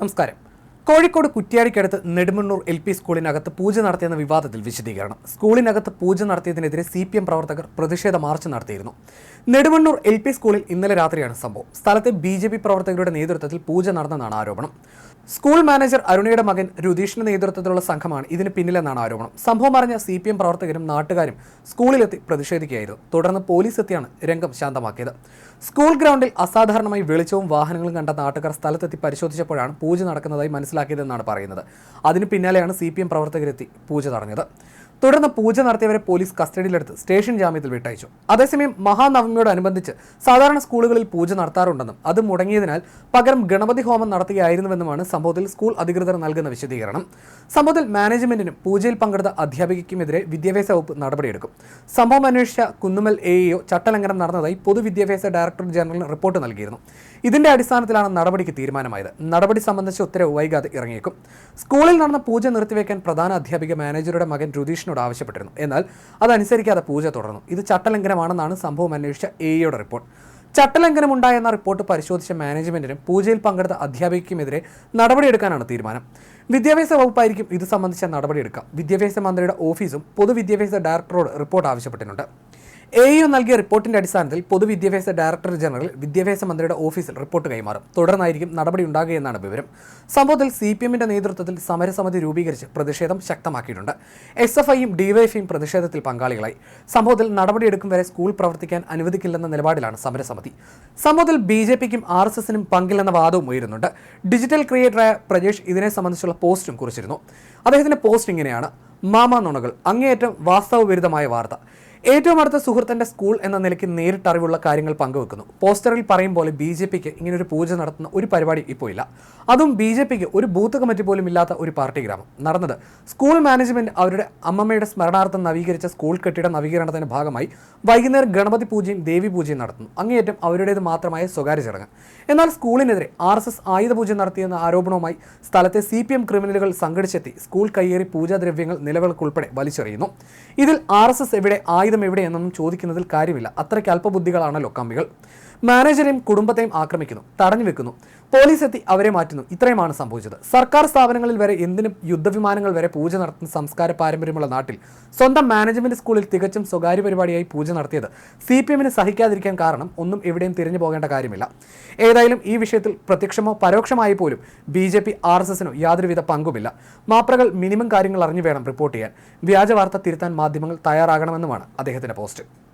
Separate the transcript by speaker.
Speaker 1: നമസ്കാരം. കോഴിക്കോട് കുറ്റ്യാടിക്കടുത്ത് Nedumannur L P സ്കൂളിനകത്ത് പൂജ നടത്തിയെന്ന വിവാദത്തിൽ വിശദീകരണം. സ്കൂളിനകത്ത് പൂജ നടത്തിയതിനെതിരെ സി പി എം പ്രവർത്തകർ പ്രതിഷേധ മാർച്ച് നടത്തിയിരുന്നു. നെടുമണ്ണൂർ എൽ പി സ്കൂളിൽ ഇന്നലെ രാത്രിയാണ് സംഭവം. സ്ഥലത്തെ ബി ജെ പി പ്രവർത്തകരുടെ നേതൃത്വത്തിൽ പൂജ നടന്നെന്നാണ് ആരോപണം. സ്കൂൾ മാനേജർ അരുണയുടെ മകൻ രുതീഷിന്റെ നേതൃത്വത്തിലുള്ള സംഘമാണ് ഇതിന് പിന്നിലെന്നാണ് ആരോപണം. സംഭവം അറിഞ്ഞ സി പി എം പ്രവർത്തകരും നാട്ടുകാരും സ്കൂളിലെത്തി പ്രതിഷേധിക്കുകയായിരുന്നു. തുടർന്ന് പോലീസ് എത്തിയാണ് രംഗം ശാന്തമാക്കിയത്. സ്കൂൾ ഗ്രൗണ്ടിൽ അസാധാരണമായി വെളിച്ചവും വാഹനങ്ങളും കണ്ട നാട്ടുകാർ സ്ഥലത്തെത്തി പരിശോധിച്ചപ്പോഴാണ് പൂജ നടക്കുന്നതായി മനസ്സിലാക്കിയതെന്നാണ് പറയുന്നത്. അതിന് പിന്നാലെയാണ് സി പി എം പ്രവർത്തകരെത്തി പൂജ തടഞ്ഞത്. തുടർന്ന് പൂജ നടത്തിയവരെ പോലീസ് കസ്റ്റഡിയിലെടുത്ത് സ്റ്റേഷൻ ജാമ്യത്തിൽ വിട്ടയച്ചു. അതേസമയം മഹാനവമിയോടനുബന്ധിച്ച് സാധാരണ സ്കൂളുകളിൽ പൂജ നടത്താറുണ്ടെന്നും അത് മുടങ്ങിയതിനാൽ പകരം ഗണപതി ഹോമം നടത്തുകയായിരുന്നുവെന്നുമാണ് സംഭവത്തിൽ സ്കൂൾ അധികൃതർ നൽകുന്ന വിശദീകരണം. സംഭവത്തിൽ മാനേജ്മെന്റിനും പൂജയിൽ പങ്കെടുത്ത അധ്യാപികയ്ക്കുമെതിരെ വിദ്യാഭ്യാസ വകുപ്പ് നടപടിയെടുക്കും. സംഭവം അന്വേഷിച്ച കുന്നുമൽ എ ഇഒ ചട്ടലംഘനം നടന്നതായി പൊതുവിദ്യാഭ്യാസ ഡയറക്ടർ ജനറൽ റിപ്പോർട്ട് നൽകിയിരുന്നു. ഇതിന്റെ അടിസ്ഥാനത്തിലാണ് നടപടിക്ക് തീരുമാനമായത്. നടപടി സംബന്ധിച്ച് ഉത്തരവ് വൈകാതെ ഇറങ്ങിയേക്കും. സ്കൂളിൽ നടന്ന പൂജ നിർത്തിവെക്കാൻ പ്രധാന അധ്യാപിക മാനേജറുടെ മകൻ രുതീഷിനോട് ആവശ്യപ്പെട്ടിരുന്നു. എന്നാൽ അതനുസരിക്കാതെ പൂജ തുടർന്നു. ഇത് ചട്ടലംഘനമാണെന്നാണ് സംഭവം അന്വേഷിച്ച എയുടെ റിപ്പോർട്ട്. ചട്ടലംഘനമുണ്ടായെന്ന റിപ്പോർട്ട് പരിശോധിച്ച മാനേജ്മെന്റിനും പൂജയിൽ പങ്കെടുത്ത അധ്യാപികയ്ക്കുമെതിരെ നടപടിയെടുക്കാനാണ് തീരുമാനം. വിദ്യാഭ്യാസ വകുപ്പായിരിക്കും ഇത് സംബന്ധിച്ച നടപടിയെടുക്കുക. വിദ്യാഭ്യാസ മന്ത്രിയുടെ ഓഫീസും പൊതുവിദ്യാഭ്യാസ ഡയറക്ടറോട് റിപ്പോർട്ട് ആവശ്യപ്പെട്ടിട്ടുണ്ട്. എ യു നൽകിയ റിപ്പോർട്ടിന്റെ അടിസ്ഥാനത്തിൽ പൊതുവിദ്യാഭ്യാസ ഡയറക്ടർ ജനറൽ വിദ്യാഭ്യാസ മന്ത്രിയുടെ ഓഫീസിൽ റിപ്പോർട്ട് കൈമാറും. തുടർന്നായിരിക്കും നടപടി ഉണ്ടാകുകയെന്നാണ് വിവരം. സംഭവത്തിൽ സി പി എമ്മിന്റെ നേതൃത്വത്തിൽ സമരസമിതി രൂപീകരിച്ച് പ്രതിഷേധം ശക്തമാക്കിയിട്ടുണ്ട്. എസ് എഫ് ഐയും ഡിവൈഎഫ്ഐയും പ്രതിഷേധത്തിൽ പങ്കാളികളായി. സംഭവത്തിൽ നടപടിയെടുക്കും വരെ സ്കൂൾ പ്രവർത്തിക്കാൻ അനുവദിക്കില്ലെന്ന നിലപാടിലാണ് സമരസമിതി. സംഭവത്തിൽ ബി ജെ പിക്കും ആർ എസ് എസിനും പങ്കില്ലെന്ന വാദവും ഉയരുന്നുണ്ട്. ഡിജിറ്റൽ ക്രിയേറ്ററായ പ്രജേഷ് ഇതിനെ സംബന്ധിച്ചുള്ള പോസ്റ്റും കുറിച്ചിരുന്നു. അദ്ദേഹത്തിന്റെ പോസ്റ്റ് ഇങ്ങനെയാണ്. മാമാ നുണകൾ അങ്ങേയറ്റം വാസ്തവവിരുദ്ധമായ വാർത്ത. ഏറ്റവും അടുത്ത സുഹൃത്തിന്റെ സ്കൂൾ എന്ന നിലയ്ക്ക് നേരിട്ട് അറിവുള്ള കാര്യങ്ങൾ പങ്കുവെക്കുന്നു. പോസ്റ്ററിൽ പറയും പോലെ ബി ജെ പിക്ക് ഇങ്ങനൊരു പൂജ നടത്തുന്ന ഒരു പരിപാടി ഇപ്പോൾ ഇല്ല. അതും ബി ജെ പിക്ക് ഒരു ബൂത്ത് കമ്മിറ്റി പോലും ഇല്ലാത്ത ഒരു പാർട്ടി ഗ്രാമം. നടന്നത് സ്കൂൾ മാനേജ്മെന്റ് അവരുടെ അമ്മമ്മയുടെ സ്മരണാർത്ഥം നവീകരിച്ച സ്കൂൾ കെട്ടിട നവീകരണത്തിന്റെ ഭാഗമായി വൈകുന്നേരം ഗണപതി പൂജയും ദേവി പൂജയും നടത്തുന്നു. അങ്ങേയറ്റം അവരുടേത് മാത്രമായ സ്വകാര്യ ചടങ്ങ്. എന്നാൽ സ്കൂളിനെതിരെ ആർ എസ് എസ് ആയുധപൂജ നടത്തിയെന്ന ആരോപണവുമായി സ്ഥലത്തെ സി പി എം ക്രിമിനലുകൾ സംഘടിച്ചെത്തി സ്കൂൾ കയ്യേറി പൂജാദ്രവ്യങ്ങൾ നിലവിളക്കുൾപ്പെടെ വലിച്ചെറിയുന്നു. ഇതിൽ ആർ എസ് എസ് എവിടെ ആയുധം എവിടെ എന്നൊന്നും ചോദിക്കുന്നതിൽ കാര്യമില്ല. അത്രയ്ക്ക് അല്പബുദ്ധികളാണല്ലോ കമ്പികൾ. മാനേജരെയും കുടുംബത്തെയും ആക്രമിക്കുന്നു തടഞ്ഞു വെക്കുന്നു. പോലീസ് എത്തി അവരെ മാറ്റുന്നു. ഇത്രയുമാണ് സംഭവിച്ചത്. സർക്കാർ സ്ഥാപനങ്ങളിൽ വരെ എന്തിനും യുദ്ധവിമാനങ്ങൾ വരെ പൂജ നടത്തുന്ന സംസ്കാര പാരമ്പര്യമുള്ള നാട്ടിൽ സ്വന്തം മാനേജ്മെന്റ് സ്കൂളിൽ തികച്ചും സ്വകാര്യ പരിപാടിയായി പൂജ നടത്തിയത് സി പി എമ്മിന് സഹിക്കാതിരിക്കാൻ കാരണം ഒന്നും എവിടെയും തിരിഞ്ഞു പോകേണ്ട കാര്യമില്ല. ഏതായാലും ഈ വിഷയത്തിൽ പ്രത്യക്ഷമോ പരോക്ഷമായി പോലും B J P R S എസിനോ യാതൊരുവിധ പങ്കുമില്ല. മാപ്രകൾ മിനിമം കാര്യങ്ങൾ അറിഞ്ഞു വേണം റിപ്പോർട്ട് ചെയ്യാൻ. വ്യാജ വാർത്ത തിരുത്താൻ മാധ്യമങ്ങൾ തയ്യാറാകണമെന്നുമാണ് അദ്ദേഹത്തിന്റെ പോസ്റ്റ്.